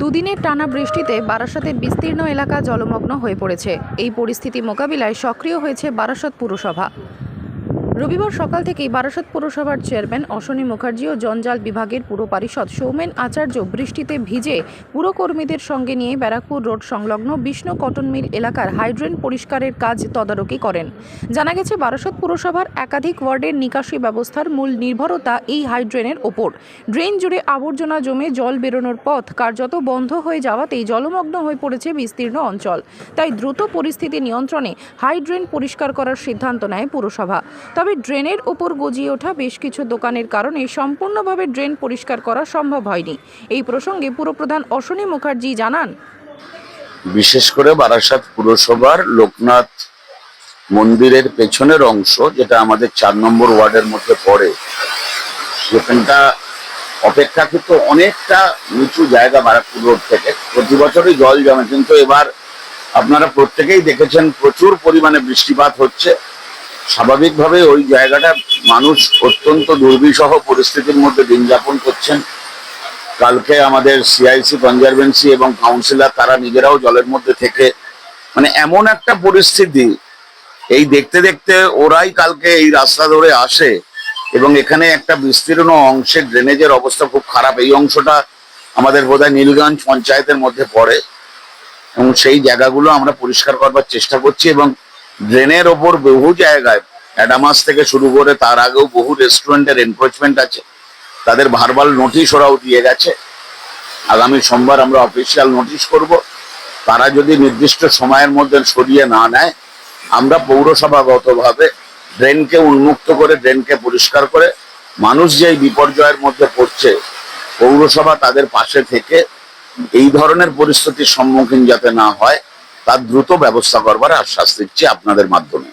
দুদিনের টানা বৃষ্টিতে বারাসতের বিস্তীর্ণ এলাকা জলমগ্ন হয়ে পড়েছে। এই পরিস্থিতি মোকাবিলায় সক্রিয় হয়েছে বারাসত পুরসভা। রবিবার সকাল থেকেই বারাসত পুরসভার চেয়ারম্যান অশ্বনী মুখার্জি ও জঞ্জাল বিভাগের পুর পারিষদ সৌমেন আচার্য বৃষ্টিতে ভিজে পুরকর্মীদের সঙ্গে নিয়ে ব্যারাকপুর রোড সংলগ্ন বিষ্ণু কটন মিল এলাকার হাইড্রেন পরিষ্কারের কাজ তদারকি করেন। জানা গেছে, বারাসত পুরসভার একাধিক ওয়ার্ডের নিকাশি ব্যবস্থার মূল নির্ভরতা এই হাইড্রেনের ওপর। ড্রেন জুড়ে আবর্জনা জমে জল বেরোনোর পথ কার্যত বন্ধ হয়ে যাওয়াতেই জলমগ্ন হয়ে পড়েছে বিস্তীর্ণ অঞ্চল। তাই দ্রুত পরিস্থিতি নিয়ন্ত্রণে হাইড্রেন পরিষ্কার করার সিদ্ধান্ত নেয় পুরসভা। তবে ড্রেনের ওপর গজিয়ে ওঠা বেশ কিছু দোকানের কারণে সম্পূর্ণভাবে ড্রেন পরিষ্কার করা সম্ভব হয়নি। এই প্রসঙ্গে পুরপ্রধান অশ্বনী মুখার্জি জানান, বিশেষ করে বারাসাত পুরসভার লোকনাথ মন্দিরের পেছনের অংশ, যেটা আমাদের চার নম্বর ওয়ার্ডের মধ্যে পড়ে সেখানটা অপেক্ষাকৃত অনেকটা নিচু জায়গা বারাকপুর রোড থেকে। প্রতি বছরই জল জমে, কিন্তু এবার আপনারা প্রত্যেকেই দেখেছেন প্রচুর পরিমাণে বৃষ্টিপাত হচ্ছে। স্বাভাবিকভাবে ওই জায়গাটা মানুষ অত্যন্ত দুর্বিষহ পরিস্থিতির মধ্যে দিন যাপন করছেন। কালকে আমাদের সিআইসি কনজারভেন্সি এবং কাউন্সিলর তারা নিজেরাও জলের মধ্যে থেকে মানে এমন একটা পরিস্থিতি, এই দেখতে দেখতে ওরাই কালকে এই রাস্তা ধরে আসে এবং এখানে একটা বিস্তীর্ণ অংশে ড্রেনেজের অবস্থা খুব খারাপ। এই অংশটা আমাদের বোধহয় নীলগঞ্জ পঞ্চায়েতের মধ্যে পড়ে এবং সেই জায়গাগুলো আমরা পরিষ্কার করবার চেষ্টা করছি এবং ড্রেনের ওপর বহু জায়গায় অ্যাডামাস থেকে শুরু করে তার আগেও বহু রেস্টুরেন্টের এনক্রোচমেন্ট আছে। তাদের ভার্বাল নোটিশ ওরাও দিয়ে গেছে। আগামী সোমবার আমরা অফিসিয়াল নোটিশ করব। তারা যদি নির্দিষ্ট সময়ের মধ্যে সরিয়ে না নেয়, আমরা পৌরসভাগতভাবে ড্রেনকে উন্মুক্ত করে ড্রেনকে পরিষ্কার করে, মানুষ যেই বিপর্যয়ের মধ্যে পড়ছে, পৌরসভা তাদের পাশে থেকে এই ধরনের পরিস্থিতির সম্মুখীন যাতে না হয় তার দ্রুত ব্যবস্থা করবার আশ্বাস দিচ্ছি আপনাদের মাধ্যমে।